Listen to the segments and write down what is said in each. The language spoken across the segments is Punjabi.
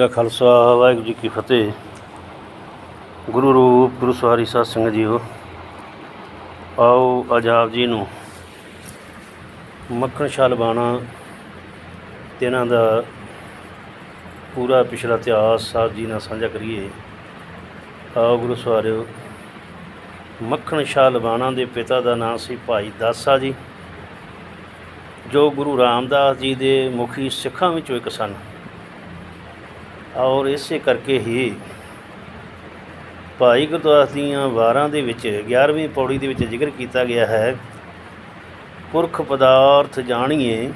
ਕਾ ਖਾਲਸਾ, ਵਾਹਿਗੁਰੂ ਜੀ ਕੀ ਫਤਿਹ। ਗੁਰੂ ਰੂਪ, ਗੁਰੂ ਸਵਾਰੀ ਸਾਧ ਸੰਗਤ ਜੀਓ, ਆਓ ਅੱਜ ਜੀ ਨੂੰ ਮੱਖਣ ਸ਼ਾਹ ਬਾਣਾ ਤੇ ਇਹਨਾਂ ਦਾ ਪੂਰਾ ਪਿਛਲਾ ਇਤਿਹਾਸ ਸਾਹਿਬ ਜੀ ਨਾਲ ਸਾਂਝਾ ਕਰੀਏ। ਆਓ ਗੁਰੂ ਸਵਾਰਿਓ, ਮੱਖਣ ਸ਼ਾਹ ਲਬਾਣਾ ਦੇ ਪਿਤਾ ਦਾ ਨਾਮ ਸੀ ਭਾਈ ਦਾਸਾ ਜੀ, ਜੋ ਗੁਰੂ ਰਾਮਦਾਸ ਜੀ ਦੇ ਮੁਖੀ ਸਿੱਖਾਂ ਵਿੱਚੋਂ ਇੱਕ ਸਨ। ਔਰ ਇਸੇ ਕਰਕੇ ਹੀ ਭਾਈ ਗੁਰਦਾਸ ਦੀਆਂ ਵਾਰਾਂ ਦੇ ਵਿੱਚ 11ਵੀਂ ਪੌੜੀ ਦੇ ਵਿੱਚ ਜ਼ਿਕਰ ਕੀਤਾ ਗਿਆ ਹੈ, ਪੁਰਖ ਪਦਾਰਥ ਜਾਣੀਏ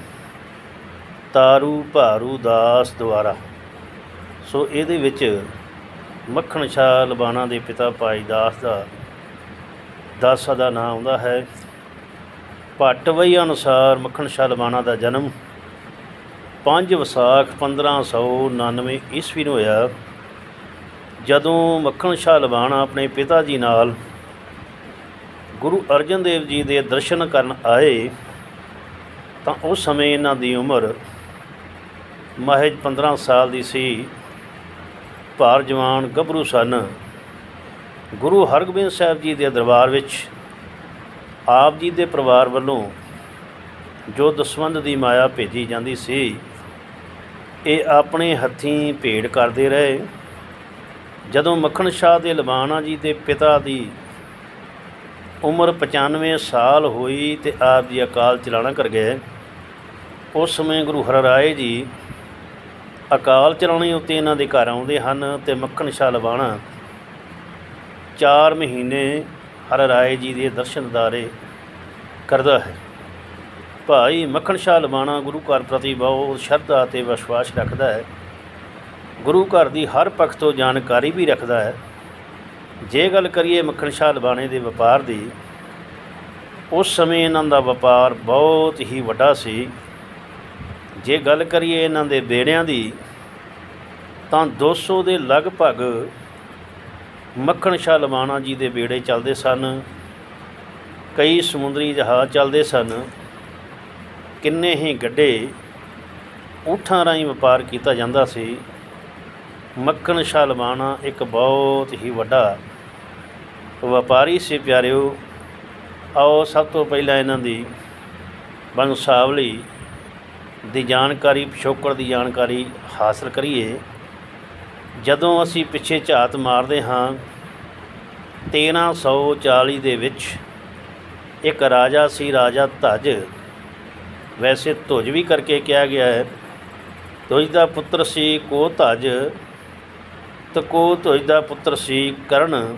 ਤਾਰੂ ਭਾਰੂ ਦਾਸ ਦੁਆਰਾ। ਸੋ ਇਹਦੇ ਵਿੱਚ ਮੱਖਣ ਸ਼ਾਹ ਲਬਾਣਾ ਦੇ ਪਿਤਾ ਭਾਈ ਦਾਸ ਦਾ, ਦਾਸਾ ਦਾ ਨਾਮ ਆਉਂਦਾ ਹੈ। ਭੱਟਵਈ ਅਨੁਸਾਰ ਮੱਖਣ ਸ਼ਾਹ ਲਬਾਣਾ ਦਾ ਜਨਮ 5 ਵਿਸਾਖ 1599 ਈਸਵੀ ਨੂੰ ਹੋਇਆ, ਜਦੋਂ ਮੱਖਣ ਸ਼ਾਹ ਲਵਾਣਾ ਆਪਣੇ ਪਿਤਾ ਜੀ ਨਾਲ ਗੁਰੂ ਅਰਜਨ ਦੇਵ ਜੀ ਦੇ ਦਰਸ਼ਨ ਕਰਨ ਆਏ, ਤਾਂ ਉਸ ਸਮੇਂ ਇਹਨਾਂ ਦੀ ਉਮਰ ਮਹਿਜ 15 ਸਾਲ ਦੀ ਸੀ। ਭਾਰ ਜਵਾਨ ਗੱਭਰੂ ਸਨ। ਗੁਰੂ ਹਰਗੋਬਿੰਦ ਸਾਹਿਬ ਜੀ ਦੇ ਦਰਬਾਰ ਵਿੱਚ ਆਪ ਜੀ ਦੇ ਪਰਿਵਾਰ ਵੱਲੋਂ ਜੋ ਦਸਵੰਧ ਦੀ ਮਾਇਆ ਭੇਜੀ ਜਾਂਦੀ ਸੀ। ਇਹ ਆਪਣੇ ਹੱਥੀਂ ਭੇਟ ਕਰਦੇ ਰਹੇ। ਜਦੋਂ ਮੱਖਣ ਸ਼ਾਹ ਦੇ ਲਬਾਣਾ ਜੀ ਦੇ ਪਿਤਾ ਦੀ ਉਮਰ 95 ਸਾਲ ਹੋਈ ਤੇ ਆਪ ਜੀ ਅਕਾਲ ਚਲਾਣਾ ਕਰ ਗਏ, ਉਸ ਸਮੇਂ ਗੁਰੂ ਹਰਰਾਏ ਜੀ ਅਕਾਲ ਚਲਾਣੇ ਉੱਤੇ ਇਹਨਾਂ ਦੇ ਘਰ ਆਉਂਦੇ ਹਨ ਤੇ ਮੱਖਣ ਸ਼ਾਹ ਲਬਾਣਾ 4 ਮਹੀਨੇ ਹਰਰਾਏ ਜੀ ਦੇ ਦਰਸ਼ਨ ਦਾਰੇ ਕਰਦਾ ਹੈ। ਭਾਈ ਮੱਖਣ ਸ਼ਾਹ ਲਵਾਣਾ ਗੁਰੂ ਘਰ ਪ੍ਰਤੀ ਬਹੁਤ ਸ਼ਰਧਾ ਅਤੇ ਵਿਸ਼ਵਾਸ ਰੱਖਦਾ ਹੈ। ਗੁਰੂ ਘਰ ਦੀ ਹਰ ਪੱਖ ਤੋਂ ਜਾਣਕਾਰੀ ਵੀ ਰੱਖਦਾ ਹੈ। ਜੇ ਗੱਲ ਕਰੀਏ ਮੱਖਣ ਸ਼ਾਹ ਲਵਾਣੇ ਦੇ ਵਪਾਰ ਦੀ, ਉਸ ਸਮੇਂ ਇਹਨਾਂ ਦਾ ਵਪਾਰ ਬਹੁਤ ਹੀ ਵੱਡਾ ਸੀ। ਜੇ ਗੱਲ ਕਰੀਏ ਇਹਨਾਂ ਦੇ ਬੇੜਿਆਂ ਦੀ, ਤਾਂ 200 ਦੇ ਲਗਭਗ ਮੱਖਣ ਸ਼ਾਹ ਲਵਾਣਾ ਜੀ ਦੇ ਬੇੜੇ ਚੱਲਦੇ ਸਨ। ਕਈ ਸਮੁੰਦਰੀ ਜਹਾਜ਼ ਚੱਲਦੇ ਸਨ। ਕਿੰਨੇ ਹੀ ਗੱਡੇ ਊਠਾਂ ਰਾਹੀਂ ਵਪਾਰ ਕੀਤਾ ਜਾਂਦਾ ਸੀ। ਮੱਖਣ ਸ਼ਾਹ ਇੱਕ ਬਹੁਤ ਹੀ ਵੱਡਾ ਵਪਾਰੀ ਸੀ ਪਿਆਰਿਓ। ਆਓ ਸਭ ਤੋਂ ਪਹਿਲਾਂ ਇਹਨਾਂ ਦੀ ਬੰਸਾਵਲੀ ਦੀ ਜਾਣਕਾਰੀ, ਪਿਛੋਕੜ ਦੀ ਜਾਣਕਾਰੀ ਹਾਸਲ ਕਰੀਏ। ਜਦੋਂ ਅਸੀਂ ਪਿੱਛੇ ਝਾਤ ਮਾਰਦੇ ਹਾਂ 1340 ਦੇ ਵਿੱਚ ਇੱਕ ਰਾਜਾ ਸੀ, ਰਾਜਾ ਧੱਜ। ਵੈਸੇ ਧੁਜ ਵੀ ਕਰਕੇ ਕਿਹਾ ਗਿਆ ਹੈ। ਧੁਜ ਦਾ ਪੁੱਤਰ ਸੀ ਕੋ ਧੱਜ ਤਕੋ ਧੁਜ ਦਾ ਪੁੱਤਰ ਸੀ ਕਰਨ।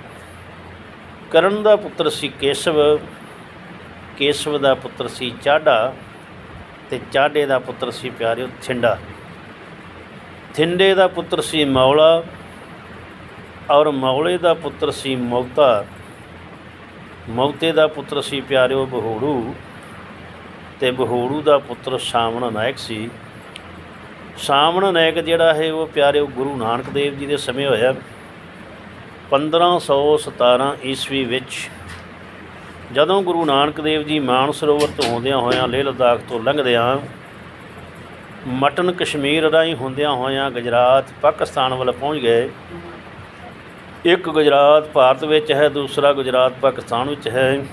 ਕਰਨ ਦਾ ਪੁੱਤਰ ਸੀ ਕੇਸ਼ਵ ਕੇਸ਼ਵ ਦਾ ਪੁੱਤਰ ਸੀ ਚਾਢਾ, ਤੇ ਚਾਡੇ ਦਾ ਪੁੱਤਰ ਸੀ ਪਿਆਰਿਓ ਥਿੰਡਾ। ਥਿੰਡੇ ਦਾ ਪੁੱਤਰ ਸੀ ਮੌਲਾ, ਔਰ ਮੌਲੇ ਦਾ ਪੁੱਤਰ ਸੀ ਮੌਤਾ। ਮੌਤੇ ਦਾ ਪੁੱਤਰ ਸੀ ਪਿਆਰਿਓ ਬਹੂੜੂ। ਤੇ ਬਹੂੜੂ ਦਾ ਪੁੱਤਰ ਸਾਮਣ ਨਾਇਕ ਸੀ। ਸਾਮਣ ਨਾਇਕ ਜਿਹੜਾ ਹੈ, ਉਹ ਪਿਆਰੇ ਗੁਰੂ ਨਾਨਕ ਦੇਵ ਜੀ ਦੇ ਸਮੇਂ ਹੋਇਆ। 1517 ਈਸਵੀ ਵਿੱਚ ਜਦੋਂ ਗੁਰੂ ਨਾਨਕ ਦੇਵ ਜੀ ਮਾਨਸਰੋਵਰ ਤੋਂ ਆਉਂਦਿਆਂ ਹੋਇਆਂ, ਲੇਹ ਲਦਾਖ ਤੋਂ ਲੰਘਦਿਆਂ, ਮਟਨ ਕਸ਼ਮੀਰ ਰਾਹੀਂ ਹੁੰਦਿਆਂ ਹੋਇਆਂ ਗੁਜਰਾਤ, ਪਾਕਿਸਤਾਨ ਵੱਲ ਪਹੁੰਚ ਗਏ। ਇੱਕ ਗੁਜਰਾਤ ਭਾਰਤ ਵਿੱਚ ਹੈ, ਦੂਸਰਾ ਗੁਜਰਾਤ ਪਾਕਿਸਤਾਨ ਵਿੱਚ ਹੈ।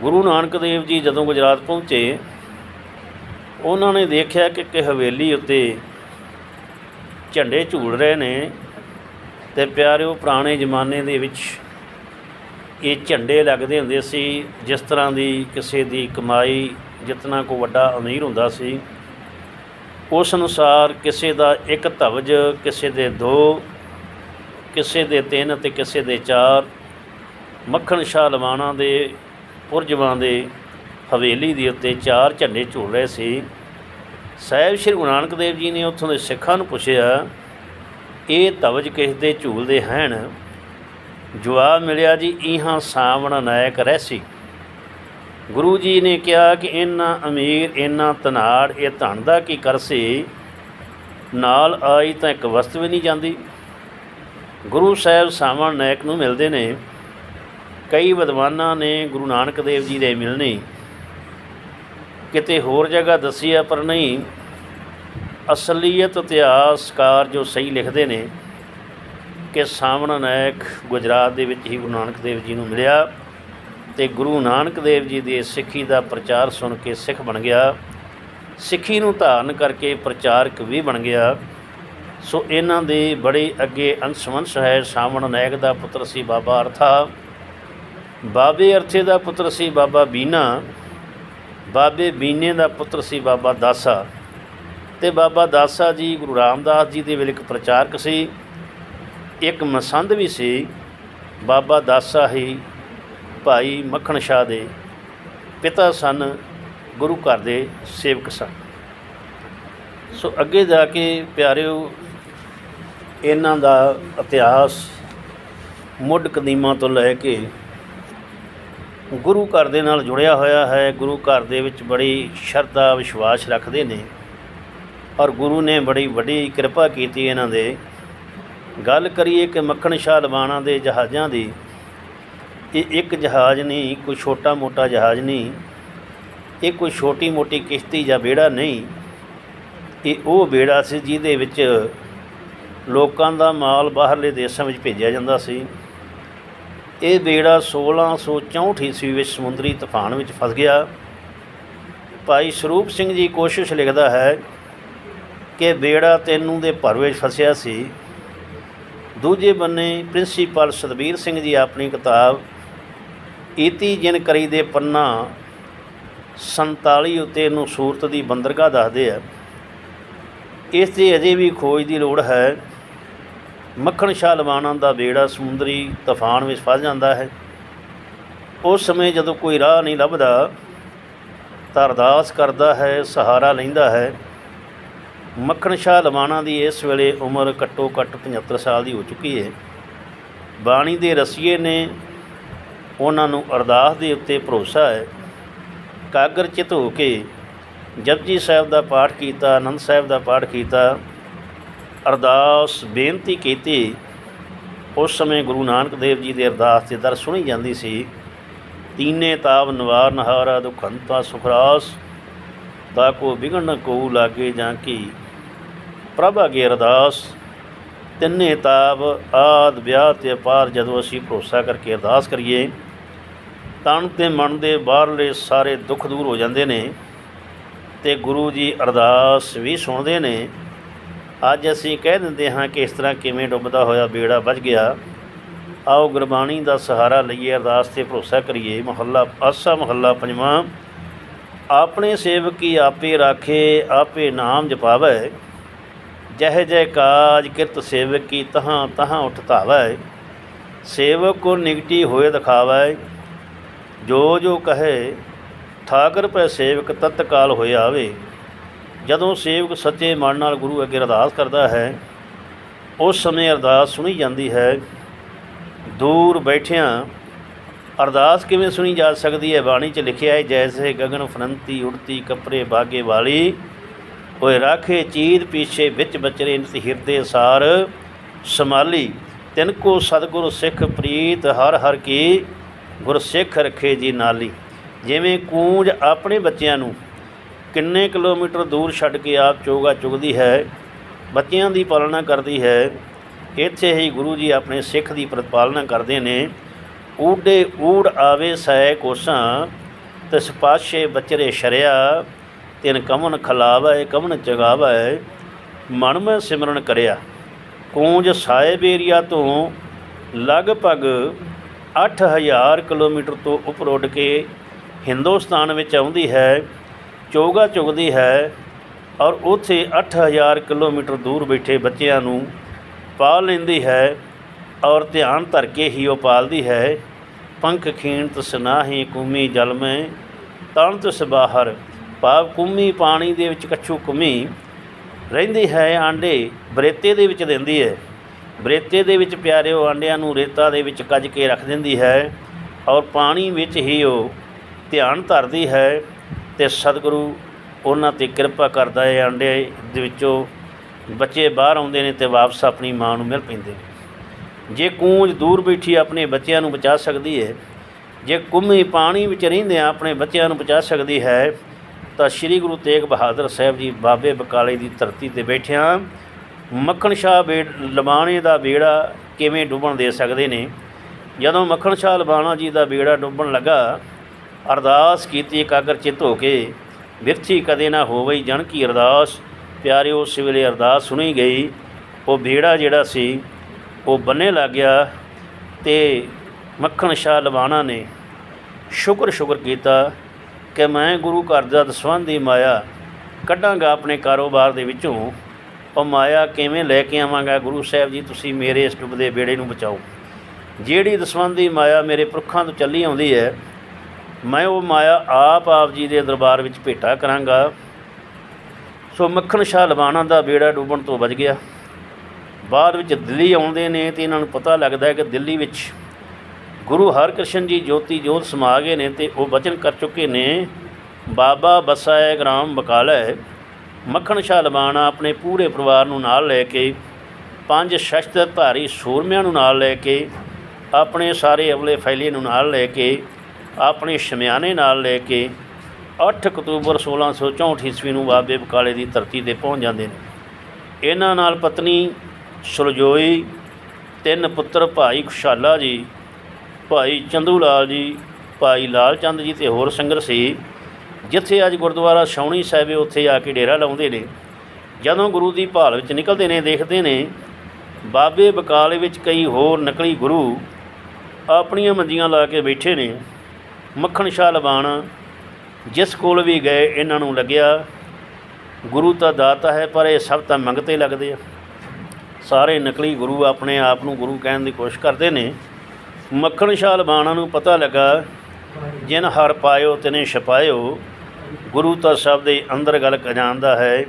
ਗੁਰੂ ਨਾਨਕ ਦੇਵ ਜੀ ਜਦੋਂ ਗੁਜਰਾਤ ਪਹੁੰਚੇ, ਉਹਨਾਂ ਨੇ ਦੇਖਿਆ ਕਿ ਕਿ ਹਵੇਲੀ ਉੱਤੇ ਝੰਡੇ ਝੂਲ ਰਹੇ ਨੇ ਤੇ ਪਿਆਰਿਓ, ਪੁਰਾਣੇ ਜ਼ਮਾਨੇ ਦੇ ਵਿੱਚ ਇਹ ਝੰਡੇ ਲੱਗਦੇ ਹੁੰਦੇ ਸੀ, ਜਿਸ ਤਰ੍ਹਾਂ ਦੀ ਕਿਸੇ ਦੀ ਕਮਾਈ ਜਿਤਨਾ ਕੋ ਵੱਡਾ ਅਮੀਰ ਹੁੰਦਾ ਸੀ, ਉਸ ਅਨੁਸਾਰ ਕਿਸੇ ਦਾ ਇੱਕ ਧਵਜ, ਕਿਸੇ ਦੇ ਦੋ, ਕਿਸੇ ਦੇ ਤਿੰਨ ਤੇ ਕਿਸੇ ਦੇ ਚਾਰ, ਮੱਖਣ ਸ਼ਾਹ ਲਵਾਣਾ ਦੇ ਪੁਰਜਵਾਂ ਦੇ ਹਵੇਲੀ ਦੇ ਉੱਤੇ ਚਾਰ ਝੰਡੇ ਝੂਲ ਰਹੇ ਸੀ। ਸਾਹਿਬ ਸ਼੍ਰੀ ਗੁਰੂ ਨਾਨਕ ਦੇਵ ਜੀ ਨੇ ਉੱਥੋਂ ਦੇ ਸਿੱਖਾਂ ਨੂੰ ਪੁੱਛਿਆ, ਇਹ ਤਵਜ ਕਿਸ ਦੇ ਝੂਲਦੇ ਹਨ? ਜਵਾਬ ਮਿਲਿਆ, ਜੀ, ਇਹਾਂ ਸਾਵਣ ਨਾਇਕ ਰਹਿਸੀ। ਗੁਰੂ ਜੀ ਨੇ ਕਿਹਾ ਕਿ ਇੰਨਾ ਅਮੀਰ ਇੰਨਾ ਤਨਾੜ ਇਹ ਧਨ ਦਾ ਕੀ ਕਰਸੇ ਨਾਲ ਆਈ ਤਾਂ ਇੱਕ ਵਸਤ ਵੀ ਨਹੀਂ ਜਾਂਦੀ। ਗੁਰੂ ਸਾਹਿਬ ਸਾਵਣ ਨਾਇਕ ਨੂੰ ਮਿਲਦੇ ਨੇ। ਕਈ ਵਿਦਵਾਨਾਂ ਨੇ ਗੁਰੂ ਨਾਨਕ ਦੇਵ ਜੀ ਦੇ ਮਿਲਣੇ ਕਿਤੇ ਹੋਰ ਜਗ੍ਹਾ ਦੱਸੀ ਆ, ਪਰ ਨਹੀਂ। ਅਸਲੀਅਤ ਇਤਿਹਾਸਕਾਰ ਜੋ ਸਹੀ ਲਿਖਦੇ ਨੇ ਕਿ ਸਾਵਣ ਨਾਇਕ ਗੁਜਰਾਤ ਦੇ ਵਿੱਚ ਹੀ ਗੁਰੂ ਨਾਨਕ ਦੇਵ ਜੀ ਨੂੰ ਮਿਲਿਆ ਤੇ ਗੁਰੂ ਨਾਨਕ ਦੇਵ ਜੀ ਦੇ ਸਿੱਖੀ ਦਾ ਪ੍ਰਚਾਰ ਸੁਣ ਕੇ ਸਿੱਖ ਬਣ ਗਿਆ। ਸਿੱਖੀ ਨੂੰ ਧਾਰਨ ਕਰਕੇ ਪ੍ਰਚਾਰਕ ਵੀ ਬਣ ਗਿਆ। ਸੋ ਇਹਨਾਂ ਦੇ ਬੜੇ ਅੱਗੇ ਅੰਸ਼ਵੰਸ਼ ਹੈ, ਸਾਵਣ ਨਾਇਕ ਦਾ ਪੁੱਤਰ ਸੀ ਬਾਬਾ ਅਰਥਾ। ਬਾਬੇ ਅਰਥੇ ਦਾ ਪੁੱਤਰ ਸੀ ਬਾਬਾ ਬੀਨਾ, ਬਾਬੇ ਬੀਨੇ ਦਾ ਪੁੱਤਰ ਸੀ ਬਾਬਾ ਦਾਸਾ ਤੇ ਬਾਬਾ ਦਾਸਾ ਜੀ ਗੁਰੂ ਰਾਮਦਾਸ ਜੀ ਦੇ ਵੇਲੇ ਇੱਕ ਪ੍ਰਚਾਰਕ ਸੀ, ਇੱਕ ਮਸੰਦ ਵੀ ਸੀ, ਬਾਬਾ ਦਾਸਾ ਹੀ ਭਾਈ ਮੱਖਣ ਸ਼ਾਹ ਦੇ ਪਿਤਾ ਸਨ, ਗੁਰੂ ਘਰ ਦੇ ਸੇਵਕ ਸਨ। ਸੋ ਅੱਗੇ ਜਾ ਕੇ ਪਿਆਰਿਓ, ਇਹਨਾਂ ਦਾ ਇਤਿਹਾਸ ਮੁੱਢ ਕਦੀਮਾਂ ਤੋਂ ਲੈ ਕੇ ਗੁਰੂ ਘਰ ਦੇ ਨਾਲ ਜੁੜਿਆ ਹੋਇਆ ਹੈ, ਗੁਰੂ ਘਰ ਦੇ ਵਿੱਚ ਬੜੀ ਸ਼ਰਧਾ, ਵਿਸ਼ਵਾਸ ਰੱਖਦੇ ਨੇ ਔਰ ਗੁਰੂ ਨੇ ਬੜੀ ਵੱਡੀ ਕਿਰਪਾ ਕੀਤੀ ਇਹਨਾਂ ਦੇ। ਗੱਲ ਕਰੀਏ ਕਿ ਮੱਖਣ ਸ਼ਾਹ ਲਵਾਣਾ ਦੇ ਜਹਾਜ਼ਾਂ ਦੀ, ਇਹ ਇੱਕ ਜਹਾਜ਼ ਨਹੀਂ, ਕੋਈ ਛੋਟਾ ਮੋਟਾ ਜਹਾਜ਼ ਨਹੀਂ, ਇਹ ਕੋਈ ਛੋਟੀ ਮੋਟੀ ਕਿਸ਼ਤੀ ਜਾਂ ਬੇੜਾ ਨਹੀਂ, ਇਹ ਉਹ ਬੇੜਾ ਸੀ ਜਿਹਦੇ ਵਿੱਚ ਲੋਕਾਂ ਦਾ ਮਾਲ ਬਾਹਰਲੇ ਦੇਸ਼ਾਂ ਵਿੱਚ ਭੇਜਿਆ ਜਾਂਦਾ ਸੀ। ਇਹ ਬੇੜਾ 1664 ਈਸਵੀ ਵਿੱਚ ਸਮੁੰਦਰੀ ਤੂਫਾਨ ਵਿੱਚ ਫਸ ਗਿਆ। ਭਾਈ ਸਰੂਪ ਸਿੰਘ ਜੀ ਕੋਸ਼ਿਸ਼ ਲਿਖਦਾ ਹੈ ਕਿ ਬੇੜਾ ਤੈਨੂੰ ਦੇ ਭਰ ਵਿੱਚ ਫਸਿਆ ਸੀ। ਦੂਜੇ ਬੰਨੇ ਪ੍ਰਿੰਸੀਪਲ ਸਤਬੀਰ ਸਿੰਘ ਜੀ ਆਪਣੀ ਕਿਤਾਬ ਈਤੀ ਜਿਨ ਕਰੀ ਦੇ ਪੰਨਾ 47 ਉੱਤੇ ਨੂੰ ਸੂਰਤ ਦੀ ਬੰਦਰਗਾਹ ਦੱਸਦੇ ਆ। ਇਸ 'ਤੇ ਅਜੇ ਵੀ ਖੋਜ ਦੀ ਲੋੜ ਹੈ। ਮੱਖਣ ਸ਼ਾਹ ਲਵਾਣਾ ਦਾ ਬੇੜਾ ਸਮੁੰਦਰੀ ਤੂਫਾਨ ਵਿੱਚ ਫਸ ਜਾਂਦਾ ਹੈ। ਉਸ ਸਮੇਂ ਜਦੋਂ ਕੋਈ ਰਾਹ ਨਹੀਂ ਲੱਭਦਾ, ਤਾਂ ਅਰਦਾਸ ਕਰਦਾ ਹੈ, ਸਹਾਰਾ ਲੈਂਦਾ ਹੈ। ਮੱਖਣ ਸ਼ਾਹ ਲਵਾਣਾ ਦੀ ਇਸ ਵੇਲੇ ਉਮਰ ਘੱਟੋ ਘੱਟ 75 ਸਾਲ ਦੀ ਹੋ ਚੁੱਕੀ ਹੈ। ਬਾਣੀ ਦੇ ਰਸੀਏ ਨੇ ਉਹਨਾਂ ਨੂੰ ਅਰਦਾਸ ਦੇ ਉੱਤੇ ਭਰੋਸਾ ਹੈ। ਕਾਗਰ ਚਿਤ ਹੋ ਕੇ ਜਪਜੀ ਸਾਹਿਬ ਦਾ ਪਾਠ ਕੀਤਾ, ਆਨੰਦ ਸਾਹਿਬ ਦਾ ਪਾਠ ਕੀਤਾ ਅਰਦਾਸ, ਬੇਨਤੀ ਕੀਤੀ। ਉਸ ਸਮੇਂ ਗੁਰੂ ਨਾਨਕ ਦੇਵ ਜੀ ਦੇ ਅਰਦਾਸ ਤੇ ਦਰ ਸੁਣੀ ਜਾਂਦੀ ਸੀ। ਤੀਨੇ ਤਾਪ ਨਿਵਾਰ ਨਹਾਰਾ ਦੁਖੰਤਾ ਸੁਖਰਾਸ ਤਾ ਕੋ ਵਿਗਣ ਕੋ ਲਾਗੇ ਜਾਂ ਕੀ। ਪ੍ਰਭ ਅਗੇ ਅਰਦਾਸ, ਤਿੰਨੇ ਤਾਪ ਆਦ ਵਿਆਹ ਤੇ ਅਪਾਰ ਜਦੋਂ ਅਸੀਂ ਭਰੋਸਾ ਕਰਕੇ ਅਰਦਾਸ ਕਰੀਏ, ਤਨ ਤੇ ਮਨ ਦੇ ਬਾਹਰਲੇ ਸਾਰੇ ਦੁੱਖ ਦੂਰ ਹੋ ਜਾਂਦੇ ਨੇ ਤੇ ਗੁਰੂ ਜੀ ਅਰਦਾਸ ਵੀ ਸੁਣਦੇ ਨੇ। ਅੱਜ ਅਸੀਂ ਕਹਿ ਦਿੰਦੇ ਹਾਂ ਕਿ ਇਸ ਤਰ੍ਹਾਂ ਕਿਵੇਂ ਡੁੱਬਦਾ ਹੋਇਆ ਬੇੜਾ ਵੱਜ ਗਿਆ। ਆਓ ਗੁਰਬਾਣੀ ਦਾ ਸਹਾਰਾ ਲਈਏ, ਅਰਦਾਸ ਤੇ ਭਰੋਸਾ ਕਰੀਏ। ਮਹੱਲਾ ਆਸਾ, ਮਹੱਲਾ ਪੰਜਵਾਂ। ਆਪਣੇ ਸੇਵਕ ਸੇਵਕੀ ਆਪੇ ਰਾਖੇ, ਆਪੇ ਨਾਮ ਜਪਾਵੇ। ਜਹ ਜੈ ਕਾਜ ਕਿਰਤ ਸੇਵਕ ਸੇਵਕੀ ਤਹਾਂ ਤਹਾਂ ਉਠ ਧਾਵੈ। ਸੇਵਕ ਕੋ ਨਿਗਟੀ ਹੋਏ ਦਿਖਾਵੈ। ਜੋ ਜੋ ਕਹੇ, ਠਾਕਰ ਪੈ ਸੇਵਕ ਤਤਕਾਲ ਹੋਏ ਆਵੇ। ਜਦੋਂ ਸੇਵਕ ਸੱਚੇ ਮਨ ਨਾਲ ਗੁਰੂ ਅੱਗੇ ਅਰਦਾਸ ਕਰਦਾ ਹੈ, ਉਸ ਸਮੇਂ ਅਰਦਾਸ ਸੁਣੀ ਜਾਂਦੀ ਹੈ, ਦੂਰ ਬੈਠਿਆਂ, ਅਰਦਾਸ ਕਿਵੇਂ ਸੁਣੀ ਜਾ ਸਕਦੀ ਹੈ? ਬਾਣੀ 'ਚ ਲਿਖਿਆ ਹੈ, ਜੈਸੇ ਗगन ਫਨੰਤੀ, ਉੜਤੀ ਕਪਰੇ ਬਾਗੇ ਵਾਲੀ ਹੋਏ ਰਾਖੇ ਚੀਦ ਪੀਛੇ ਵਿੱਚ ਬਚਰੇ ਨਿਤ ਹਿਰਦੇ ਸਾਰ ਸਮਾਲੀ ਤਿਨ ਕੋ ਸਤਿਗੁਰ ਸਿੱਖ ਪ੍ਰੀਤ, ਹਰ ਹਰ ਕੀ ਗੁਰ ਸਿੱਖ ਰੱਖੇ ਜੀ ਨਾਲੀ। ਜਿਵੇਂ ਕੂੰਜ ਆਪਣੇ ਬੱਚਿਆਂ ਨੂੰ ਕਿੰਨੇ ਕਿਲੋਮੀਟਰ ਦੂਰ ਛੱਡ ਕੇ ਆਪ ਚੋਗਾ ਚੁਗਦੀ ਹੈ, ਬੱਚਿਆਂ ਦੀ ਪਾਲਣਾ ਕਰਦੀ ਹੈ, ਇੱਥੇ ਹੀ ਗੁਰੂ ਜੀ ਆਪਣੇ ਸਿੱਖ ਦੀ ਪ੍ਰਤਪਾਲਨਾ ਕਰਦੇ ਨੇ। ਊਡੇ ਊੜ ਆਵੇ ਸੈ ਕੋਸਾਂ, ਤਿਸ ਪਾਸ਼ੇ ਬਚਰੇ ਸ਼ਰਿਆ, ਤਿਨ ਕਮਨ ਖਲਾਵੇ, ਕਮਨ ਜਗਾਵੈ ਮਨ ਮੈਂ ਸਿਮਰਨ ਕਰਿਆ। ਕੂੰਜ ਸਾਹਿਬ ਏਰੀਆ ਤੋਂ ਲਗਭਗ 8000 ਕਿਲੋਮੀਟਰ ਤੋਂ ਉੱਪਰ ਉੱਡ ਕੇ ਹਿੰਦੁਸਤਾਨ ਵਿੱਚ ਆਉਂਦੀ ਹੈ। ਚੋਗਾ ਚੁਗਦੀ ਹੈ ਔਰ ਉੱਥੇ 8000 ਕਿਲੋਮੀਟਰ ਦੂਰ ਬੈਠੇ ਬੱਚਿਆਂ ਨੂੰ ਪਾਲ ਲੈਂਦੀ ਹੈ ਔਰ ਧਿਆਨ ਧਰ ਕੇ ਹੀ ਉਹ ਪਾਲਦੀ ਹੈ। ਪੰਖ ਖੀਣਤ ਸਨਾਹੀ ਕੁਮੀ ਜਲ ਮੈਂ ਤਣ ਤਿਸ ਬਾਹਰ ਭਾਵ ਕੁਮੀ ਪਾਣੀ ਦੇ ਵਿੱਚ ਕੱਛੂ ਕੁਮੀ। ਰਹਿੰਦੀ ਹੈ ਆਂਡੇ ਬਰੇਤੇ ਦੇ ਵਿੱਚ ਦਿੰਦੀ ਹੈ। ਬਰੇਤੇ ਦੇ ਵਿੱਚ ਪਿਆਰਿਓ ਆਂਡਿਆਂ ਨੂੰ ਰੇਤਾ ਦੇ ਵਿੱਚ ਕੱਜ ਕੇ ਰੱਖ ਦਿੰਦੀ ਹੈ ਔਰ ਪਾਣੀ ਵਿੱਚ ਹੀ ਉਹ ਧਿਆਨ ਧਰਦੀ ਹੈ। ਤੇ ਸਤਿਗੁਰੂ ਉਹਨਾਂ ਤੇ ਕਿਰਪਾ ਕਰਦਾ ਹੈ ਆਂਡੇ ਦੇ ਵਿੱਚੋਂ ਬੱਚੇ ਬਾਹਰ ਆਉਂਦੇ ਨੇ ਤੇ ਵਾਪਸ ਆਪਣੀ ਮਾਂ ਨੂੰ ਮਿਲ ਪੈਂਦੇ ਨੇ। ਜੇ ਕੂੰਜ ਦੂਰ ਬੈਠੀ ਆਪਣੇ ਬੱਚਿਆਂ ਨੂੰ ਬਚਾ ਸਕਦੀ ਹੈ, ਜੇ ਕੁੰਮੀ ਪਾਣੀ ਵਿੱਚ ਰਹਿੰਦੇ ਆਪਣੇ ਬੱਚਿਆਂ ਨੂੰ ਬਚਾ ਸਕਦੀ ਹੈ, ਤਾਂ ਸ੍ਰੀ ਗੁਰੂ ਤੇਗ ਬਹਾਦਰ ਸਾਹਿਬ ਜੀ ਬਾਬੇ ਬਕਾਲੇ ਦੀ ਧਰਤੀ ਤੇ ਬੈਠਿਆਂ ਮੱਖਣ ਸ਼ਾਹ ਬੇੜ ਲਬਾਣੇ ਦਾ ਬੇੜਾ ਕਿਵੇਂ ਡੁੱਬਣ ਦੇ ਸਕਦੇ ਨੇ? ਜਦੋਂ ਮੱਖਣ ਸ਼ਾਹ ਲਬਾਣਾ ਜੀ ਦਾ ਬੇੜਾ ਡੁੱਬਣ ਲੱਗਾ ਅਰਦਾਸ ਕੀਤੀ ਇਕਾਗਰ ਚਿੱਤ ਹੋ ਕੇ, ਵਿਰਥੀ ਕਦੇ ਨਾ ਹੋਵੇ ਜਨ ਕੀ ਅਰਦਾਸ। ਪਿਆਰਿਓ, ਉਸ ਵੇਲੇ ਅਰਦਾਸ ਸੁਣੀ ਗਈ। ਉਹ ਬੇੜਾ ਜਿਹੜਾ ਸੀ, ਉਹ ਬੰਨੇ ਲੱਗ ਗਿਆ ਤੇ ਮੱਖਣ ਸ਼ਾਹ ਲਵਾਣਾ ਨੇ ਸ਼ੁਕਰ ਸ਼ੁਕਰ ਕੀਤਾ ਕਿ ਮੈਂ ਗੁਰੂ ਘਰ ਦਾ ਦਸਵੰਧ ਦੀ ਮਾਇਆ ਕੱਢਾਂਗਾ ਆਪਣੇ ਕਾਰੋਬਾਰ ਦੇ ਵਿੱਚੋਂ। ਉਹ ਮਾਇਆ ਕਿਵੇਂ ਲੈ ਕੇ ਆਵਾਂਗਾ? ਗੁਰੂ ਸਾਹਿਬ ਜੀ, ਤੁਸੀਂ ਮੇਰੇ ਇਸ ਡੁੱਬਦੇ ਬੇੜੇ ਨੂੰ ਬਚਾਓ। ਜਿਹੜੀ ਦਸਵੰਧ ਦੀ ਮਾਇਆ ਮੇਰੇ ਪੁਰਖਾਂ ਤੋਂ ਚੱਲੀ ਆਉਂਦੀ ਹੈ ਮੈਂ ਉਹ ਮਾਇਆ ਆਪ ਆਪ ਜੀ ਦੇ ਦਰਬਾਰ ਵਿੱਚ ਭੇਟਾ ਕਰਾਂਗਾ। ਸੋ ਮੱਖਣ ਸ਼ਾਹ ਲਵਾਣਾ ਦਾ ਬੇੜਾ ਡੁੱਬਣ ਤੋਂ ਬਚ ਗਿਆ। ਬਾਅਦ ਵਿੱਚ ਦਿੱਲੀ ਆਉਂਦੇ ਨੇ ਤੇ ਇਹਨਾਂ ਨੂੰ ਪਤਾ ਲੱਗਦਾ ਹੈ ਕਿ ਦਿੱਲੀ ਵਿੱਚ ਗੁਰੂ ਹਰਕ੍ਰਿਸ਼ਨ ਜੀ ਜੋਤੀ ਜੋਤ ਸਮਾ ਗਏ ਨੇ ਤੇ ਉਹ ਬਚਨ ਕਰ ਚੁੱਕੇ ਨੇ, ਬਾਬਾ ਬਸਾਏ ਗ੍ਰਾਮ ਬਕਾਲੇ ਮੱਖਣ ਸ਼ਾਹ ਲਵਾਣਾ ਆਪਣੇ ਪੂਰੇ ਪਰਿਵਾਰ ਨੂੰ ਨਾਲ ਲੈ ਕੇ, ਪੰਜ ਸ਼ਸਤਰਧਾਰੀ ਸੂਰਮਿਆਂ ਨੂੰ ਨਾਲ ਲੈ ਕੇ, ਆਪਣੇ ਸਾਰੇ ਅਵਲੇ ਫੈਲੇ ਨੂੰ ਨਾਲ ਲੈ ਕੇ ਆਪਣੇ ਸ਼ਮਿਆਨੇ ਨਾਲ ਲੈ ਕੇ 8 ਅਕਤੂਬਰ 1664 ਈਸਵੀ ਨੂੰ ਬਾਬੇ ਬਕਾਲੇ ਦੀ ਧਰਤੀ ਤੇ ਪਹੁੰਚ ਜਾਂਦੇ ਨੇ। ਇਹਨਾਂ ਨਾਲ ਪਤਨੀ ਸੁਲਜੋਈ, ਤਿੰਨ ਪੁੱਤਰ ਭਾਈ ਖੁਸ਼ਾਲਾ ਜੀ, ਭਾਈ ਚੰਦੂ ਲਾਲ ਜੀ, ਭਾਈ ਲਾਲ ਚੰਦ ਜੀ ਤੇ ਹੋਰ ਸੰਗਰ ਸੀ। ਜਿੱਥੇ ਅੱਜ ਗੁਰਦੁਆਰਾ ਛਾਉਣੀ ਸਾਹਿਬ ਉੱਥੇ ਆ ਕੇ ਡੇਰਾ ਲਾਉਂਦੇ ਨੇ। ਜਦੋਂ ਗੁਰੂ ਦੀ ਭਾਲ ਵਿੱਚ ਨਿਕਲਦੇ ਨੇ, ਦੇਖਦੇ ਨੇ, ਬਾਬੇ ਬਕਾਲੇ ਵਿੱਚ ਕਈ ਹੋਰ ਨਕਲੀ ਗੁਰੂ ਆਪਣੀਆਂ ਮੰਜੀਆਂ ਲਾ ਕੇ ਬੈਠੇ ਨੇ। ਮੱਖਣ ਸ਼ਾਹ ਲਬਾਣ ਜਿਸ ਕੋਲ ਵੀ ਗਏ ਇਹਨਾਂ ਨੂੰ ਲੱਗਿਆ, ਗੁਰੂ ਤਾਂ ਦਾਤਾ ਹੈ, ਪਰ ਇਹ ਸਭ ਤਾਂ ਮੰਗਤੇ ਲੱਗਦੇ ਆ। ਸਾਰੇ ਨਕਲੀ ਗੁਰੂ ਆਪਣੇ ਆਪ ਨੂੰ ਗੁਰੂ ਕਹਿਣ ਦੀ ਕੋਸ਼ਿਸ਼ ਕਰਦੇ ਨੇ। ਮੱਖਣ ਸ਼ਾਹ ਲਬਾਣਾ ਨੂੰ ਪਤਾ ਲੱਗਾ, ਜਿਨ ਹਰ ਪਾਇਓ ਤਿਨੇ ਛਪਾਇਓ, ਗੁਰੂ ਤਾਂ ਸਭ ਦੇ ਅੰਦਰ ਗੱਲ ਕ ਹੈ।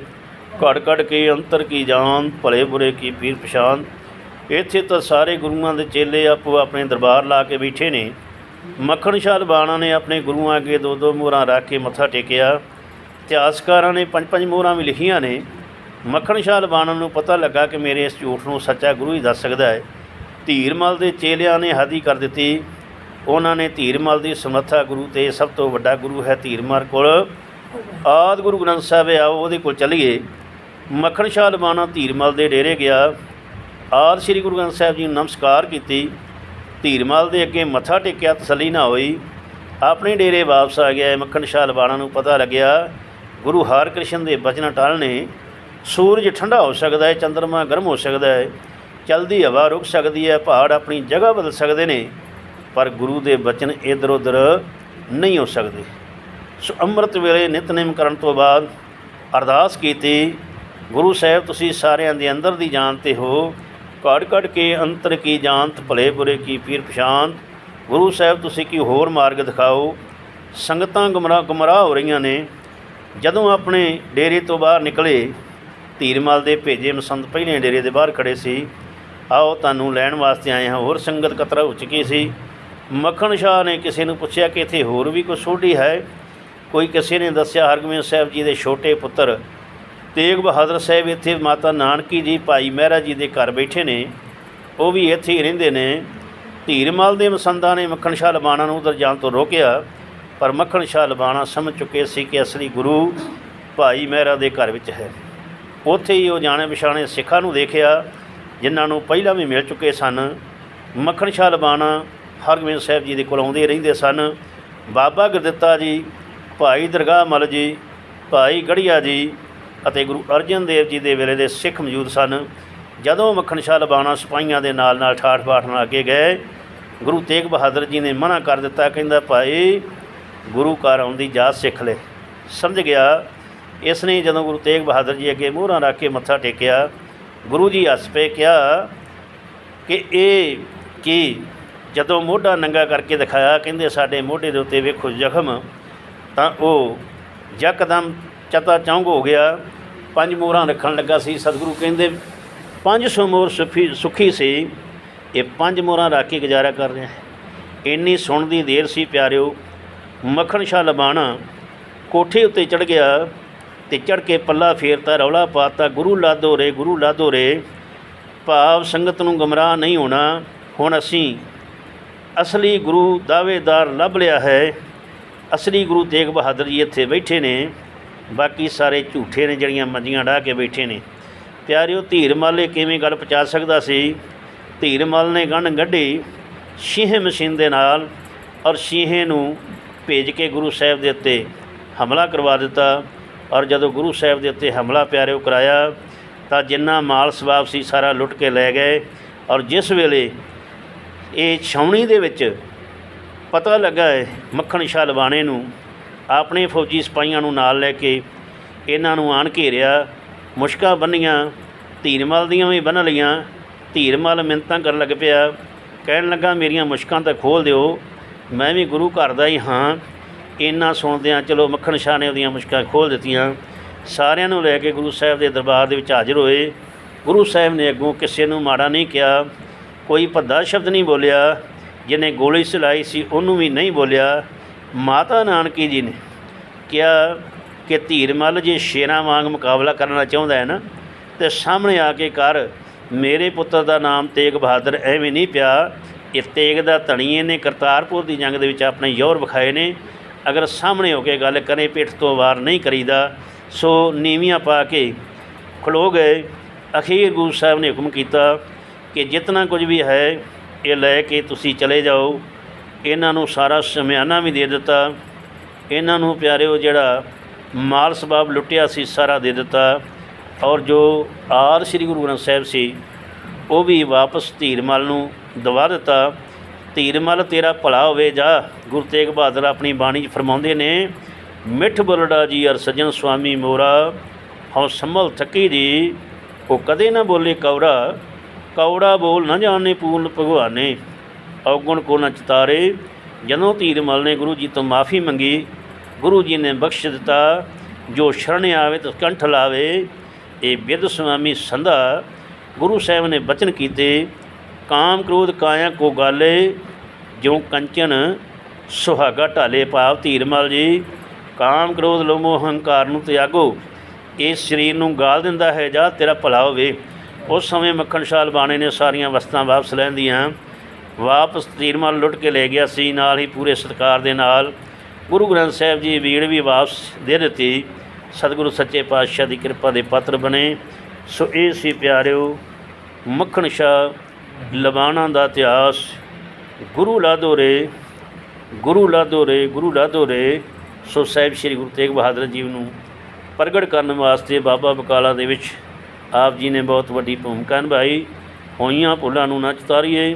ਘੜ ਘੜ ਕੇ ਅੰਤਰ ਕੀ ਜਾਣ ਭਲੇ ਬੁਰੇ ਕੀ ਪੀਰ ਪਛਾਨ। ਇੱਥੇ ਤਾਂ ਸਾਰੇ ਗੁਰੂਆਂ ਦੇ ਚੇਲੇ ਆਪੋ ਆਪਣੇ ਦਰਬਾਰ ਲਾ ਕੇ ਬੈਠੇ ਨੇ। ਮੱਖਣ ਸ਼ਾਹ ਬਾਣਾ ਨੇ ਆਪਣੇ ਗੁਰੂਆਂ ਅੱਗੇ ਦੋ ਦੋ ਮੋਹਰਾਂ ਰੱਖ ਕੇ ਮੱਥਾ ਟੇਕਿਆ। ਇਤਿਹਾਸਕਾਰਾਂ ਨੇ ਪੰਜ ਪੰਜ ਮੋਹਰਾਂ ਵੀ ਲਿਖੀਆਂ ਨੇ। ਮੱਖਣ ਸ਼ਾਹ ਲਵਾਣਾ ਨੂੰ ਪਤਾ ਲੱਗਾ ਕਿ ਮੇਰੇ ਇਸ ਝੂਠ ਨੂੰ ਸੱਚਾ ਗੁਰੂ ਹੀ ਦੱਸ ਸਕਦਾ ਹੈ। ਧੀਰਮਲ ਦੇ ਚੇਲਿਆਂ ਨੇ ਹਾਦੀ ਕਰ ਦਿੱਤੀ। ਉਹਨਾਂ ਨੇ ਧੀਰਮਲ ਦੀ ਸਮਰੱਥਾ ਗੁਰੂ ਤੇ ਸਭ ਤੋਂ ਵੱਡਾ ਗੁਰੂ ਹੈ ਧੀਰਮਲ ਕੋਲ। ਆਦ ਗੁਰੂ ਗ੍ਰੰਥ ਸਾਹਿਬ, ਆਓ ਉਹਦੇ ਕੋਲ ਚੱਲੀਏ। ਮੱਖਣ ਸ਼ਾਹ ਲਵਾਣਾ ਧੀਰਮਲ ਦੇ ਡੇਰੇ ਗਿਆ। ਆਦ ਸ੍ਰੀ ਗੁਰੂ ਗ੍ਰੰਥ ਸਾਹਿਬ ਜੀ ਨੂੰ ਨਮਸਕਾਰ ਕੀਤੀ। ਧੀਰਮਾਲ ਦੇ ਅੱਗੇ ਮੱਥਾ ਟੇਕਿਆ ਤਸੱਲੀ ਨਾ ਹੋਈ। ਆਪਣੇ ਡੇਰੇ ਵਾਪਸ ਆ ਗਿਆ। ਮੱਖਣ ਸ਼ਾਹ ਲਵਾਣਾ ਨੂੰ ਪਤਾ ਲੱਗਿਆ, ਗੁਰੂ ਹਰਕ੍ਰਿਸ਼ਨ ਦੇ ਬਚਨ ਟਾਲਣੇ ਸੂਰਜ ਠੰਡਾ ਹੋ ਸਕਦਾ ਹੈ, ਚੰਦਰਮਾ ਗਰਮ ਹੋ ਸਕਦਾ ਹੈ, ਚਲਦੀ ਹਵਾ ਰੁਕ ਸਕਦੀ ਹੈ, ਪਹਾੜ ਆਪਣੀ ਜਗ੍ਹਾ ਬਦਲ ਸਕਦੇ ਨੇ, ਪਰ ਗੁਰੂ ਦੇ ਬਚਨ ਇਧਰ ਉਧਰ ਨਹੀਂ ਹੋ ਸਕਦੇ। ਸੋ ਅੰਮ੍ਰਿਤ ਵੇਲੇ ਨਿਤਨੇਮ ਕਰਨ ਤੋਂ ਬਾਅਦ ਅਰਦਾਸ ਕੀਤੀ, ਗੁਰੂ ਸਾਹਿਬ, ਤੁਸੀਂ ਸਾਰਿਆਂ ਦੇ ਅੰਦਰ ਦੀ ਜਾਨ 'ਤੇ ਹੋ ਘੜ ਘੜ ਕੇ ਅੰਤਰ ਕੀ ਜਾਂਤ ਭਲੇ ਬੁਰੇ ਕੀ ਪੀਰ ਪਛਾਨ ਗੁਰੂ ਸਾਹਿਬ, ਤੁਸੀਂ ਕੀ ਹੋਰ ਮਾਰਗ ਦਿਖਾਓ? ਸੰਗਤਾਂ ਗੁੰਮਰਾਹ ਗੁੰਮਰਾਹ ਹੋ ਰਹੀਆਂ ਨੇ। ਜਦੋਂ ਆਪਣੇ ਡੇਰੇ ਤੋਂ ਬਾਹਰ ਨਿਕਲੇ, ਧੀਰਮਲ ਦੇ ਭੇਜੇ ਮਸੰਦ ਪਹਿਲੇ ਡੇਰੇ ਦੇ ਬਾਹਰ ਖੜੇ ਸੀ। ਆਓ ਤੁਹਾਨੂੰ ਲੈਣ ਵਾਸਤੇ ਆਏ ਹਾਂ। ਹੋਰ ਸੰਗਤ ਕਤਰਾ ਹੋ ਚੁੱਕੀ ਸੀ। ਮੱਖਣ ਸ਼ਾਹ ਨੇ ਕਿਸੇ ਨੂੰ ਪੁੱਛਿਆ ਕਿ ਇੱਥੇ ਹੋਰ ਵੀ ਕੋਈ ਸੋਢੀ ਹੈ? ਕੋਈ ਕਿਸੇ ਨੇ ਦੱਸਿਆ, ਹਰਗੋਬਿੰਦ ਸਾਹਿਬ ਜੀ ਦੇ ਛੋਟੇ ਪੁੱਤਰ ਤੇਗ ਬਹਾਦਰ ਸਾਹਿਬ ਇੱਥੇ ਮਾਤਾ ਨਾਨਕੀ ਜੀ, ਭਾਈ ਮਹਿਰਾ ਜੀ ਦੇ ਘਰ ਬੈਠੇ ਨੇ। ਉਹ ਵੀ ਇੱਥੇ ਹੀ ਰਹਿੰਦੇ ਨੇ। ਧੀਰਮਲ ਦੇ ਮਸੰਦਾਂ ਨੇ ਮੱਖਣ ਸ਼ਾਹ ਲਬਾਣਾ ਨੂੰ ਉਧਰ ਜਾਣ ਤੋਂ ਰੋਕਿਆ। ਪਰ ਮੱਖਣ ਸ਼ਾਹ ਲਬਾਣਾ ਸਮਝ ਚੁੱਕੇ ਸੀ ਕਿ ਅਸਲੀ ਗੁਰੂ ਭਾਈ ਮਹਿਰਾ ਦੇ ਘਰ ਵਿੱਚ ਹੈ। ਉੱਥੇ ਹੀ ਉਹ ਜਾਣੇ ਪਛਾਣੇ ਸਿੱਖਾਂ ਨੂੰ ਦੇਖਿਆ, ਜਿਨ੍ਹਾਂ ਨੂੰ ਪਹਿਲਾਂ ਵੀ ਮਿਲ ਚੁੱਕੇ ਸਨ। ਮੱਖਣ ਸ਼ਾਹ ਲਬਾਣਾ ਹਰਗੋਬਿੰਦ ਸਾਹਿਬ ਜੀ ਦੇ ਕੋਲ ਆਉਂਦੇ ਰਹਿੰਦੇ ਸਨ। ਬਾਬਾ ਗੁਰਦਿੱਤਾ ਜੀ, ਭਾਈ ਦਰਗਾਹ ਮਲ ਜੀ, ਭਾਈ ਗੜੀਆ ਜੀ ਅਤੇ ਗੁਰੂ ਅਰਜਨ ਦੇਵ ਜੀ ਦੇ ਵੇਲੇ ਦੇ ਸਿੱਖ ਮੌਜੂਦ ਸਨ। ਜਦੋਂ ਮੱਖਣ ਸ਼ਾਹ ਲਬਾਣਾ ਸਿਪਾਹੀਆਂ ਦੇ ਨਾਲ ਨਾਲ ਠਾਠ ਬਾਠ ਨਾਲ ਅੱਗੇ ਗਏ, ਗੁਰੂ ਤੇਗ ਬਹਾਦਰ ਜੀ ਨੇ ਮਨਾ ਕਰ ਦਿੱਤਾ, ਕਹਿੰਦਾ, ਭਾਈ, ਗੁਰੂ ਘਰ ਆਉਣ ਦੀ ਜਾਚ ਸਿੱਖ ਲੈ। ਸਮਝ ਗਿਆ। ਇਸ ਨੇ ਜਦੋਂ ਗੁਰੂ ਤੇਗ ਬਹਾਦਰ ਜੀ ਅੱਗੇ ਮੋਹਰਾਂ ਰੱਖ ਕੇ ਮੱਥਾ ਟੇਕਿਆ, ਗੁਰੂ ਜੀ ਹੱਸ ਪਏ, ਕਿਹਾ ਕਿ ਇਹ ਕੀ? ਜਦੋਂ ਮੋਢਾ ਨੰਗਾ ਕਰਕੇ ਦਿਖਾਇਆ, ਕਹਿੰਦੇ, ਸਾਡੇ ਮੋਢੇ ਦੇ ਉੱਤੇ ਵੇਖੋ ਜ਼ਖਮ। ਤਾਂ ਉਹ ਯਕਦਮ ਚਤਾ ਚੌਂਗ ਹੋ ਗਿਆ। ਪੰਜ ਮੋਹਰਾਂ ਰੱਖਣ ਲੱਗਾ ਸੀ। ਸਤਿਗੁਰੂ ਕਹਿੰਦੇ 500 ਮੋਹਰ ਸੁਖੀ ਸੁਖੀ ਸੀ। ਇਹ ਪੰਜ ਮੋਹਰਾਂ ਰੱਖ ਕੇ ਗੁਜ਼ਾਰਾ ਕਰ ਰਿਹਾ ਇੰਨੀ ਸੁਣ ਦੀ ਦੇਰ ਸੀ ਪਿਆਰਿਓ। ਮੱਖਣ ਸ਼ਾਹ ਲਬਾਣਾ ਕੋਠੇ ਉੱਤੇ ਚੜ ਗਿਆ ਤੇ ਚੜ ਕੇ ਪੱਲਾ ਫੇਰਤਾ, ਰੌਲਾ ਪਾਤਾ, ਗੁਰੂ ਲਾਦੋ ਰੇ, ਗੁਰੂ ਲਾਦੋ ਰੇ। ਭਾਵ ਸੰਗਤ ਨੂੰ ਗਮਰਾਹ ਨਹੀਂ ਹੋਣਾ। ਹੁਣ ਅਸੀਂ ਅਸਲੀ ਗੁਰੂ ਦਾਅਵੇਦਾਰ ਲੱਭ ਲਿਆ ਹੈ। ਅਸਲੀ ਗੁਰੂ ਤੇਗ ਬਹਾਦਰ ਜੀ ਇੱਥੇ ਬੈਠੇ ਨੇ। ਬਾਕੀ ਸਾਰੇ ਝੂਠੇ ਨੇ ਜਿਹੜੀਆਂ ਮੰਜੀਆਂ ਢਾਹ ਕੇ ਬੈਠੇ ਨੇ। ਪਿਆਰਿਓ ਧੀਰਮਲ ਇਹ ਕਿਵੇਂ ਗੱਲ ਪਹੁੰਚਾ ਸਕਦਾ ਸੀ? ਧੀਰ ਧੀਰਮਲ ਨੇ ਗੰਢ ਗੱਢੀ ਸ਼ੀਹੇ ਮਸ਼ੀਨ ਦੇ ਨਾਲ ਔਰ ਸ਼ੀਹੇ ਨੂੰ ਭੇਜ ਕੇ ਗੁਰੂ ਸਾਹਿਬ ਦੇ ਉੱਤੇ ਹਮਲਾ ਕਰਵਾ ਦਿੱਤਾ। ਔਰ ਜਦੋਂ ਗੁਰੂ ਸਾਹਿਬ ਦੇ ਉੱਤੇ ਹਮਲਾ ਪਿਆਰਿਓ ਕਰਾਇਆ, ਤਾਂ ਜਿੰਨਾ ਮਾਲ ਸਵਾਬ ਸੀ ਸਾਰਾ ਲੁੱਟ ਕੇ ਲੈ ਗਏ। ਔਰ ਜਿਸ ਵੇਲੇ ਇਹ ਛਾਉਣੀ ਦੇ ਵਿੱਚ ਪਤਾ ਲੱਗਾ ਹੈ ਮੱਖਣ ਸ਼ਾਹ ਲਵਾਣੇ ਨੂੰ ਆਪਣੇ ਫੌਜੀ ਸਿਪਾਹੀਆਂ ਨੂੰ ਨਾਲ ਲੈ ਕੇ ਇਹਨਾਂ ਨੂੰ ਆਣ ਘੇਰਿਆ ਮੁਸ਼ਕਾਂ ਬੰਨੀਆਂ ਧੀਰਮਲ ਦੀਆਂ ਵੀ ਬੰਨ ਲਈਆਂ ਧੀਰਮਲ ਮਿੰਨਤਾਂ ਕਰਨ ਲੱਗ ਪਿਆ, ਕਹਿਣ ਲੱਗਾ, ਮੇਰੀਆਂ ਮੁਸ਼ਕਾਂ ਤਾਂ ਖੋਲ ਦਿਓ, ਮੈਂ ਵੀ ਗੁਰੂ ਘਰ ਦਾ ਹੀ ਹਾਂ। ਇੰਨਾ ਸੁਣਦਿਆਂ ਚਲੋ ਮੱਖਣ ਸ਼ਾਹ ਨੇ ਉਹਦੀਆਂ ਮੁਸ਼ਕਾਂ ਖੋਲ ਦਿੱਤੀਆਂ। ਸਾਰਿਆਂ ਨੂੰ ਲੈ ਕੇ ਗੁਰੂ ਸਾਹਿਬ ਦੇ ਦਰਬਾਰ ਦੇ ਵਿੱਚ ਹਾਜ਼ਰ ਹੋਏ। ਗੁਰੂ ਸਾਹਿਬ ਨੇ ਅੱਗੋਂ ਕਿਸੇ ਨੂੰ ਮਾੜਾ ਨਹੀਂ ਕਿਹਾ, ਕੋਈ ਭੱਦਾ ਸ਼ਬਦ ਨਹੀਂ ਬੋਲਿਆ। ਜਿਹਨੇ ਗੋਲੀ ਚਲਾਈ ਸੀ, ਉਹਨੂੰ ਵੀ ਨਹੀਂ ਬੋਲਿਆ। ਮਾਤਾ ਨਾਨਕੀ ਜੀ ਨੇ ਕਿਹਾ ਕਿ ਧੀਰ ਮੱਲ ਜੇ ਸ਼ੇਰਾਂ ਵਾਂਗ ਮੁਕਾਬਲਾ ਕਰਨਾ ਚਾਹੁੰਦਾ ਹੈ ਨਾ, ਤੇ ਸਾਹਮਣੇ ਆ ਕੇ ਕਰ, ਮੇਰੇ ਪੁੱਤਰ ਦਾ ਨਾਮ ਤੇਗ ਬਹਾਦਰ ਐਵੇਂ ਨਹੀਂ ਪਿਆ। ਇਹ ਤੇਗ ਦਾ ਧਣੀਏ ਨੇ ਕਰਤਾਰਪੁਰ ਦੀ ਜੰਗ ਦੇ ਵਿੱਚ ਆਪਣੇ ਯੌਰ ਵਿਖਾਏ ਨੇ। ਅਗਰ ਸਾਹਮਣੇ ਹੋ ਕੇ ਗੱਲ ਕਰੇ, ਪਿੱਠ ਤੋਂ ਵਾਰ ਨਹੀਂ ਕਰੀਦਾ। ਸੋ ਨੀਵੀਆਂ ਪਾ ਕੇ ਖਲੋ ਗਏ। ਅਖੀਰ ਗੁਰੂ ਸਾਹਿਬ ਨੇ ਹੁਕਮ ਕੀਤਾ ਕਿ ਜਿਤਨਾ ਕੁਝ ਵੀ ਹੈ, ਇਹ ਲੈ ਕੇ ਤੁਸੀਂ ਚਲੇ ਜਾਓ। ਇਹਨਾਂ ਨੂੰ ਸਾਰਾ ਸਮਿਆਨਾ ਵੀ ਦੇ ਦਿੱਤਾ। ਇਹਨਾਂ ਨੂੰ ਪਿਆਰਿਓ ਜਿਹੜਾ ਮਾਲ ਸਬਾਬ ਲੁੱਟਿਆ ਸੀ, ਸਾਰਾ ਦੇ ਦਿੱਤਾ। ਔਰ ਜੋ ਆਰ ਸ੍ਰੀ ਗੁਰੂ ਗ੍ਰੰਥ ਸਾਹਿਬ ਸੀ, ਉਹ ਵੀ ਵਾਪਸ ਧੀਰਮਲ ਨੂੰ ਦਵਾ ਦਿੱਤਾ। ਧੀਰਮਲ, ਤੇਰਾ ਭਲਾ ਹੋਵੇ, ਜਾ। ਗੁਰੂ ਤੇਗ ਬਹਾਦਰ ਆਪਣੀ ਬਾਣੀ 'ਚ ਫਰਮਾਉਂਦੇ ਨੇ, ਮਿੱਠ ਬੋਲੜਾ ਜੀ ਅਰ ਸਜਣ ਸੁਆਮੀ ਮੋਰਾ, ਹਉ ਸੰਭਲ ਥੱਕੀ ਦੀ, ਉਹ ਕਦੇ ਨਾ ਬੋਲੇ ਕੌੜਾ। ਕੌੜਾ ਬੋਲ ਨਾ ਜਾਣੇ ਪੂਰਨ ਭਗਵਾਨੇ। ਔਗਣ ਕੋ ਨ ਚਤਾਰੇ ਜਦੋਂ ਧੀਰਮਲ ਨੇ ਗੁਰੂ ਜੀ ਤੋਂ ਮਾਫੀ ਮੰਗੀ। ਗੁਰੂ ਜੀ ਨੇ ਬਖਸ਼ ਦਿੱਤਾ, ਜੋ ਸ਼ਰਨ ਆਵੇ ਤਾਂ ਕੰਠ ਲਾਵੇ। ਇਹ ਬਿਰਧ ਸੁਆਮੀ ਸੰਧਾ ਗੁਰੂ ਸਾਹਿਬ ਨੇ ਬਚਨ ਕੀਤੇ, ਕਾਮ ਕ੍ਰੋਧ ਕਾਇਆ ਕੋ ਗਾਲੇ, ਜਿਉ ਕੰਚਨ ਸੁਹਾਗਾ ਢਾਲੇ ਪਾਪ ਧੀਰਮਲ ਜੀ। ਕਾਮ ਕ੍ਰੋਧ ਲੋਮੋ ਹੰਕਾਰ ਨੂੰ ਤਿਆਗੋ। ਇਸ ਸਰੀਰ ਨੂੰ ਗਾਲ ਦਿੰਦਾ ਹੈ, ਜਾਂ ਤੇਰਾ ਭਲਾ ਹੋਵੇ। ਉਸ ਸਮੇਂ ਮੱਖਣ ਸ਼ਾਹ ਲਬਾਣੇ ਨੇ ਸਾਰੀਆਂ ਵਸਤਾਂ ਵਾਪਸ ਲੈਂਦੀਆਂ। ਵਾਪਸ ਧੀਰਮਲ ਲੁੱਟ ਕੇ ਲੈ ਗਿਆ ਸੀ। ਨਾਲ ਹੀ ਪੂਰੇ ਸਤਿਕਾਰ ਦੇ ਨਾਲ ਗੁਰੂ ਗ੍ਰੰਥ ਸਾਹਿਬ ਜੀ ਵੀੜ ਵੀ ਵਾਪਸ ਦੇ ਦਿੱਤੀ। ਸਤਿਗੁਰੂ ਸੱਚੇ ਪਾਤਸ਼ਾਹ ਦੀ ਕਿਰਪਾ ਦੇ ਪਾਤਰ ਬਣੇ। ਸੋ ਇਹ ਸੀ ਪਿਆਰਿਓ ਮੱਖਣ ਸ਼ਾਹ ਲਬਾਣਾ ਦਾ ਇਤਿਹਾਸ। ਗੁਰੂ ਲਾਦੋਰੇ ਗੁਰੂ ਲਾਦੋਰੇ ਗੁਰੂ ਲਾਦੋਰੇ ਸੋ ਸਾਹਿਬ ਸ੍ਰੀ ਗੁਰੂ ਤੇਗ ਬਹਾਦਰ ਜੀ ਨੂੰ ਪ੍ਰਗਟ ਕਰਨ ਵਾਸਤੇ ਬਾਬਾ ਬਕਾਲਾ ਦੇ ਵਿੱਚ ਆਪ ਜੀ ਨੇ ਬਹੁਤ ਵੱਡੀ ਭੂਮਿਕਾ ਨਿਭਾਈ। ਹੋਈਆਂ ਭੁੱਲਾਂ ਨੂੰ ਨਾ ਚਤਾਰੀਏ।